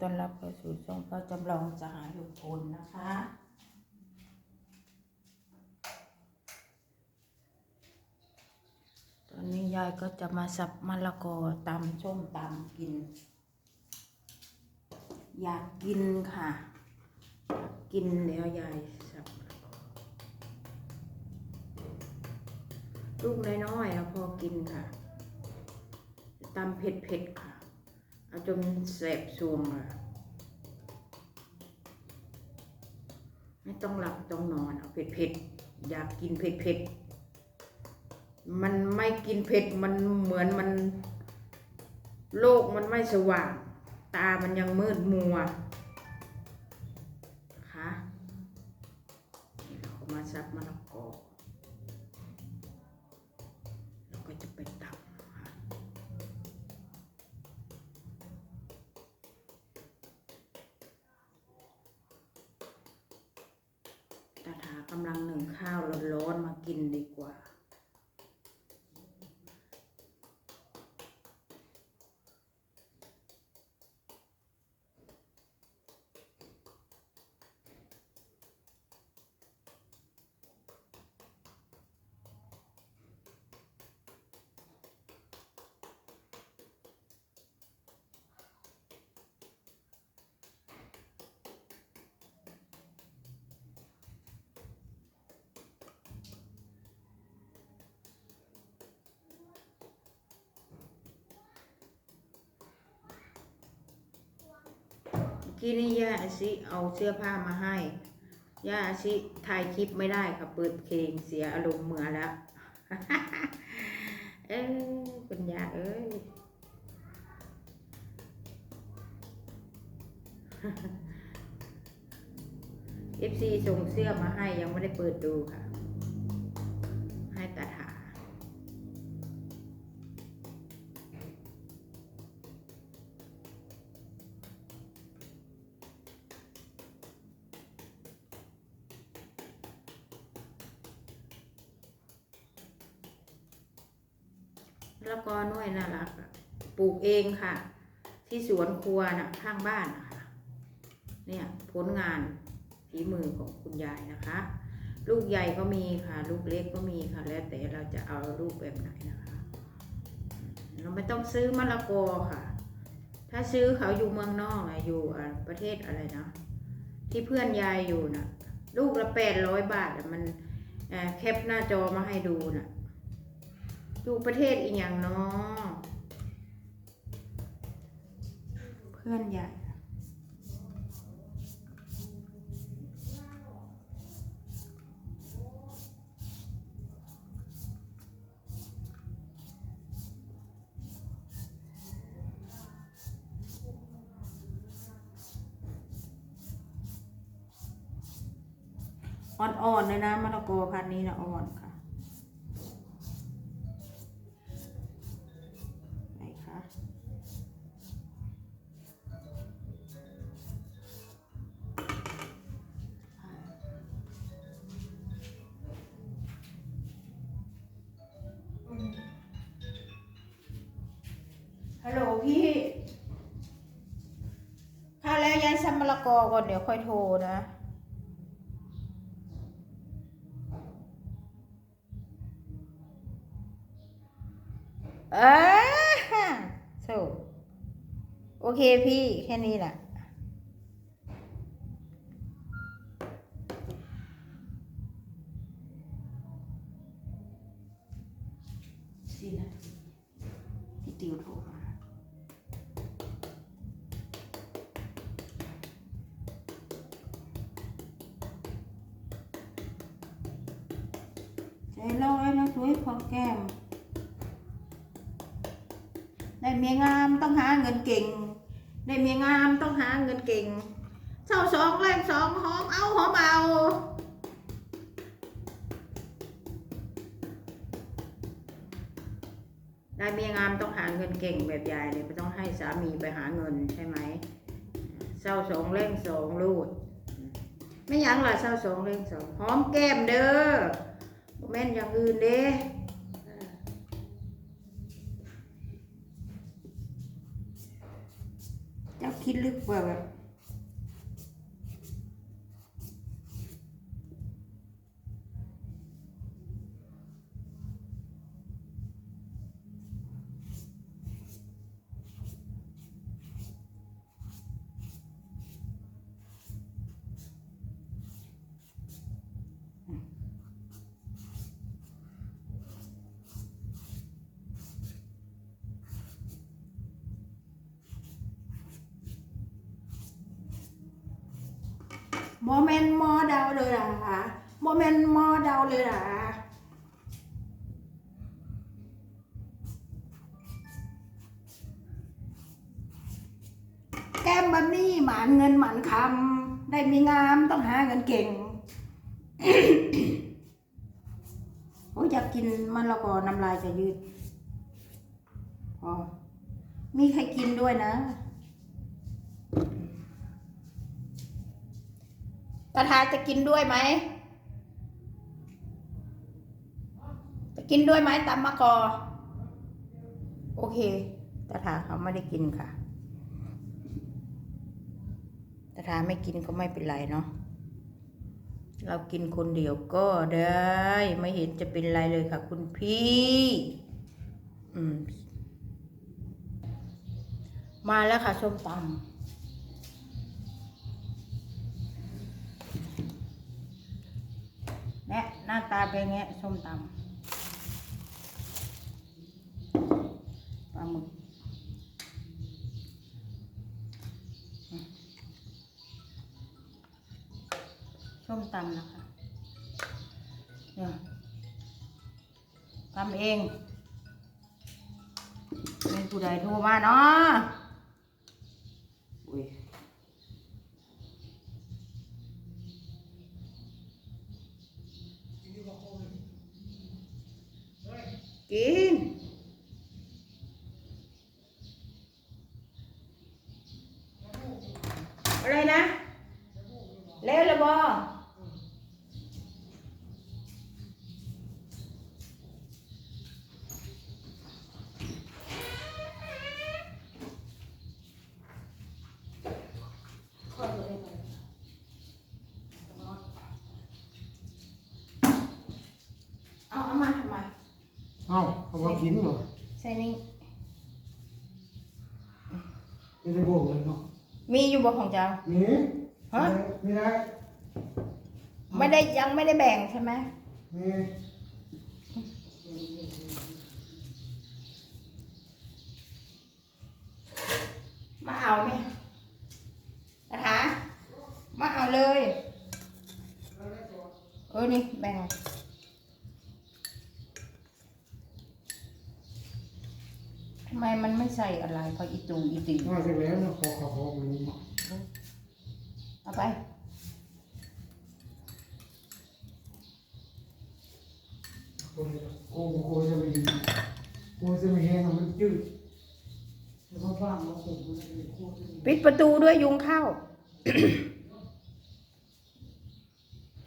ต้อนรับเข้าสู่ช่องป้าจำลองสหายลุงพลนะคะ ตอนนี้ยายก็จะมาสับมะละกอตำส้มตำกิน อยากกินค่ะ กินแล้วยายสับลูกน้อยๆอะพอกินค่ะตำเผ็ดๆค่ะเอาจนแสบซวงอะไม่ ต้องหลับต้องนอนเอาเผ็ดๆอยากกินเผ็ดเผ็ดมันไม่กินเผ็ดมันเหมือนมัน โลกมันไม่สว่าง ตามันยังมืดมัวนะคะเราก็มาซับมะละกอ ตาถากำลังหนึ่งข้าวร้อนๆมากินดีกว่า เมื่อกี้นี่ย่าอาชิเอาเสื้อผ้ามาให้ ย่าอาชิถ่ายคลิปไม่ได้ค่ะเปิดเพลงเสียอารมณ์เมื่อแล้ว เอ้ยคุณย่าเอ้ยเอฟซีส่งเสื้อมาให้ยังไม่ได้เปิดดูค่ะ แล้วก็น้อยน่ารักปลูกเองค่ะ ที่สวนครัวนะข้างบ้านนะคะเนี่ยผลงานฝีมือของคุณยายนะคะ ลูกใหญ่ก็มีค่ะ ลูกเล็กก็มีค่ะ แล้วแต่เราจะเอาลูกแบบไหนนะคะ เราไม่ต้องซื้อมะละกอค่ะ ถ้าซื้อเขาอยู่เมืองนอกอะอยู่ประเทศอะไรนะที่เพื่อนยายอยู่น่ะลูกละแปดร้อยบาทมันแคปหน้าจอมาให้ดูน่ะ อยู่ประเทศอีกอย่างเนาะเพื่อนใหญ่อ่อนๆเลยนะมะละกอพันธุ์นี้นะอ่อนค่ะ ฮัลโหลพี่ค่าแล้วยายซัมมะละกอก่อนเดี๋ยวค่อยโทรนะ เออโซโอเคพี่แค่นี้แหละสี่นาทีพี่ติวโทรมา ใจลอยนะสวยพอแก้มได้เมียงามต้องหาเงินเก่งได้เมียงามต้องหาเงินเก่งเศร้าสองแรงสองหอมเอาหอมเอาได้เมียงามต้องหาเงินเก่งแบบยายเลยไม่ต้องให้สามีไปหาเงินใช่ไหมเศร้าสองเร่งสองลูดไม่ยั้งล่ะเศร้าสองเร่งสองหอมแก้มเด้อ แม่นอย่างอื่นเด้เจ้าคิดลึกว่าแบบ โมเมนต์มอดาวเลยล่ะโมเมนต์มอดาวเลยล่ะแก้มบันนี่หมานเงินหมานคำได้มีงามต้องหาเงินเก่งโอ้ยอยากกินมันล้วก็น้ำลายจะยืดพอมีใครกินด้วยนะ ตาทาจะกินด้วยไหม จะกินด้วยไหมตำมะกอ โอเคตาทาเขาไม่ได้กินค่ะตาทาไม่กินก็ไม่เป็นไรเนาะ เรากินคนเดียวก็ได้ ไม่เห็นจะเป็นไรเลยค่ะ คุณพี่ อืม มาแล้วค่ะส้มตำ น่าตาเป็นไงส้มตำปลาหมึกส้มตำนะคะเนี่ยทำเองมีผู้ใดโทรมาเนาะอุ้ย กิน อะไรนะ แล้วละบอเอาเอามาทำไมเอ้าเอามากินเหรอใส่นี่ไม่ได้บอกเลยเนาะมีอยู่บ่ของเจ้านี่ ฮะไม่ได้ไม่ได้ยังไม่ได้แบ่งใช่ไหมนี่มาเอาไหมนะคะมาเอาเลย เออ นี่แบ่งทำไมมันไม่ใส่อะไรเพราะอีตูอีตีมาเสร็จแล้วนะขอขอขอมันนี้เอา ไปคนโกงโกงจะไม่ดีโกงจะไม่แห้งมันจืดแล้วก็บ้างเราผมมันจะโคตรปิดประตูด้วยยุงเข้า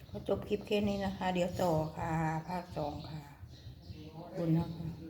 ก็จบคลิปแค่นี้นะคะ เดี๋ยวต่อค่ะ ภาคสองค่ะขอบคุณนะคะ